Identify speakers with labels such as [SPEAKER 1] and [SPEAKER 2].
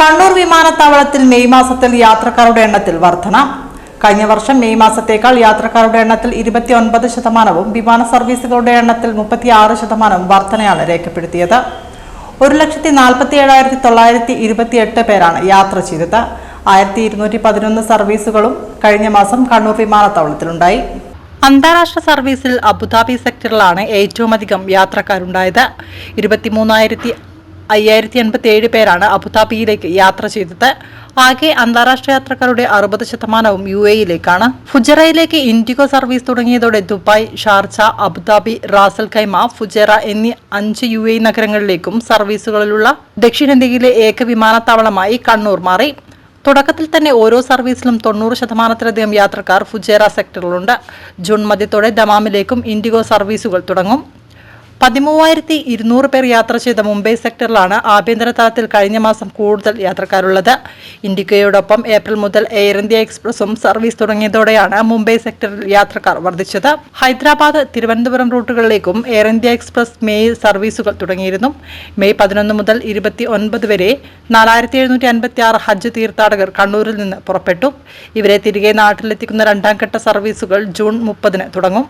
[SPEAKER 1] കണ്ണൂർ വിമാനത്താവളത്തിൽ മെയ് മാസത്തിൽ യാത്രക്കാരുടെ എണ്ണത്തിൽ വർധന. കഴിഞ്ഞ വർഷം മെയ് മാസത്തേക്കാൾ യാത്രക്കാരുടെ എണ്ണത്തിൽ ഇരുപത്തിയൊൻപത് ശതമാനവും വിമാന സർവീസുകളുടെ എണ്ണത്തിൽ മുപ്പത്തിയാറ് ശതമാനവും വർധനയാണ് രേഖപ്പെടുത്തിയത്. ഒരു ലക്ഷത്തി നാൽപ്പത്തി ഏഴായിരത്തി തൊള്ളായിരത്തി ഇരുപത്തിയെട്ട് പേരാണ് യാത്ര ചെയ്തത്. ആയിരത്തി ഇരുന്നൂറ്റി പതിനൊന്ന് സർവീസുകളും കഴിഞ്ഞ മാസം കണ്ണൂർ വിമാനത്താവളത്തിലുണ്ടായി. അന്താരാഷ്ട്ര സർവീസിൽ അബുദാബി സെക്ടറിലാണ് ഏറ്റവുമധികം യാത്രക്കാരുണ്ടായത്. ഇരുപത്തിമൂന്നായിരത്തി അയ്യായിരത്തി എൺപത്തി ഏഴ് പേരാണ് അബുദാബിയിലേക്ക് യാത്ര ചെയ്തത്. ആകെ അന്താരാഷ്ട്ര യാത്രക്കാരുടെ അറുപത് ശതമാനവും യു എയിലേക്കാണ് ഫുജറയിലേക്ക് ഇൻഡിഗോ സർവീസ് തുടങ്ങിയതോടെ Dubai Sharjah Abu Dhabi Ras al Khaimah Fujairah എന്നീ അഞ്ച് യു എ നഗരങ്ങളിലേക്കും സർവീസുകളിലുള്ള ദക്ഷിണേന്ത്യയിലെ ഏക വിമാനത്താവളമായി കണ്ണൂർ മാറി. തുടക്കത്തിൽ തന്നെ ഓരോ സർവീസിലും തൊണ്ണൂറ് ശതമാനത്തിലധികം യാത്രക്കാർ ഫുജേറ സെക്ടറിലുണ്ട്. ജൂൺ മധ്യത്തോടെ ദമാമിലേക്കും ഇൻഡിഗോ സർവീസുകൾ തുടങ്ങും. പതിമൂവായിരത്തി ഇരുന്നൂറ് പേർ യാത്ര ചെയ്ത മുംബൈ സെക്ടറിലാണ് ആഭ്യന്തര തലത്തിൽ കഴിഞ്ഞ മാസം കൂടുതൽ യാത്രക്കാരുള്ളത്. ഇൻഡിക്കയോടൊപ്പം ഏപ്രിൽ മുതൽ എയർ ഇന്ത്യ എക്സ്പ്രസും സർവീസ് തുടങ്ങിയതോടെയാണ് മുംബൈ സെക്ടറിൽ യാത്രക്കാർ വർദ്ധിച്ചത്. ഹൈദരാബാദ് തിരുവനന്തപുരം റൂട്ടുകളിലേക്കും എയർ ഇന്ത്യ എക്സ്പ്രസ് മെയ് സർവീസുകൾ തുടങ്ങിയിരുന്നു. മെയ് പതിനൊന്ന് മുതൽ ഇരുപത്തി ഒൻപത് വരെ നാലായിരത്തി എഴുന്നൂറ്റി അൻപത്തി ആറ് ഹജ്ജ് തീർത്ഥാടകർ കണ്ണൂരിൽ നിന്ന് പുറപ്പെട്ടു. ഇവരെ തിരികെ നാട്ടിലെത്തിക്കുന്ന രണ്ടാം ഘട്ട സർവീസുകൾ ജൂൺ മുപ്പതിന് തുടങ്ങും.